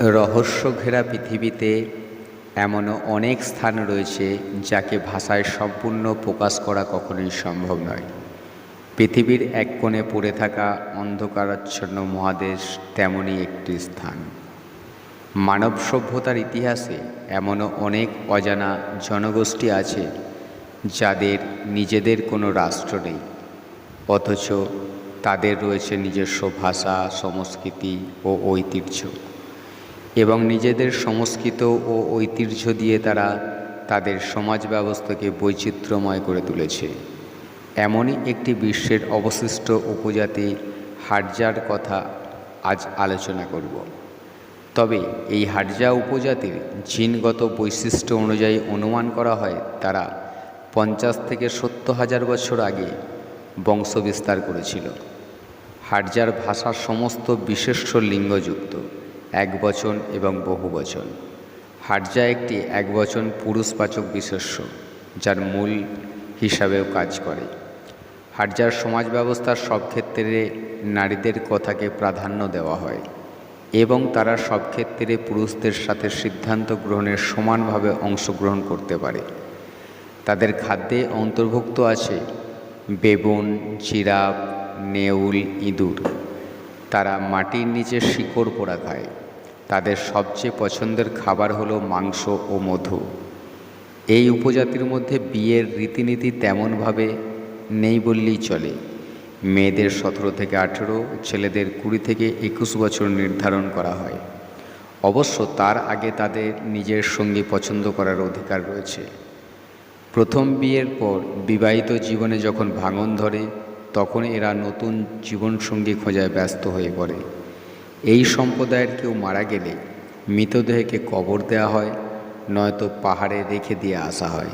রহস্য ঘেরা পৃথিবীতে এমনও অনেক স্থান রয়েছে যাকে ভাষায় সম্পূর্ণ প্রকাশ করা কখনোই সম্ভব নয়। পৃথিবীর এক কোণে পড়ে থাকা অন্ধকারাচ্ছন্ন মহাদেশ তেমনই একটি স্থান। মানব সভ্যতার ইতিহাসে এমনও অনেক অজানা জনগোষ্ঠী আছে যাদের নিজেদের কোনো রাষ্ট্র নেই, অথচ তাদের রয়েছে নিজস্ব ভাষা, সংস্কৃতি ও ঐতিহ্য। এবং নিজেদের সংস্কৃত ও ঐতিহ্য দিয়ে তারা তাদের সমাজ ব্যবস্থাকে বৈচিত্র্যময় করে তুলেছে। এমনই একটি বিশ্বের অবশিষ্ট উপজাতি হাডজার কথা আজ আলোচনা করব। তবে এই হাডজা উপজাতির জিনগত বৈশিষ্ট্য অনুযায়ী অনুমান করা হয়, তারা পঞ্চাশ থেকে সত্তর হাজার বছর আগে বংশবিস্তার করেছিল। হাডজার ভাষার সমস্ত বিশেষ্য লিঙ্গযুক্ত। এক বচন এবং বহু বচন। হাডজা একটি এক বচন পুরুষবাচক বিশেষ্য, যার মূল হিসাবেও কাজ করে। হাডজার সমাজ ব্যবস্থার সব ক্ষেত্রে নারীদের কথাকে প্রাধান্য দেওয়া হয় এবং তারা সব ক্ষেত্রে পুরুষদের সাথে সিদ্ধান্ত গ্রহণের সমানভাবে অংশগ্রহণ করতে পারে। তাদের খাদ্যে অন্তর্ভুক্ত আছে বেবুন, জিরাফ, নেউল, ইঁদুর। তারা মাটির নিচে শিকড় পোড়া খায়। তাদের সবচেয়ে পছন্দের খাবার হলো মাংস ও মধু। এই উপজাতির মধ্যে বিয়ের রীতিনীতি তেমনভাবে নেই বললেই চলে। মেয়েদের সতেরো থেকে আঠেরো, ছেলেদের কুড়ি থেকে একুশ বছর নির্ধারণ করা হয়। অবশ্য তার আগে তাদের নিজের সঙ্গী পছন্দ করার অধিকার রয়েছে। প্রথম বিয়ের পর বিবাহিত জীবনে যখন ভাঙন ধরে তখন এরা নতুন জীবনসঙ্গী খোঁজায় ব্যস্ত হয়ে পড়ে। এই সম্প্রদায়ের কেউ মারা গেলে মৃতদেহকে কবর দেওয়া হয়, নয়তো পাহাড়ে রেখে দিয়ে আসা হয়।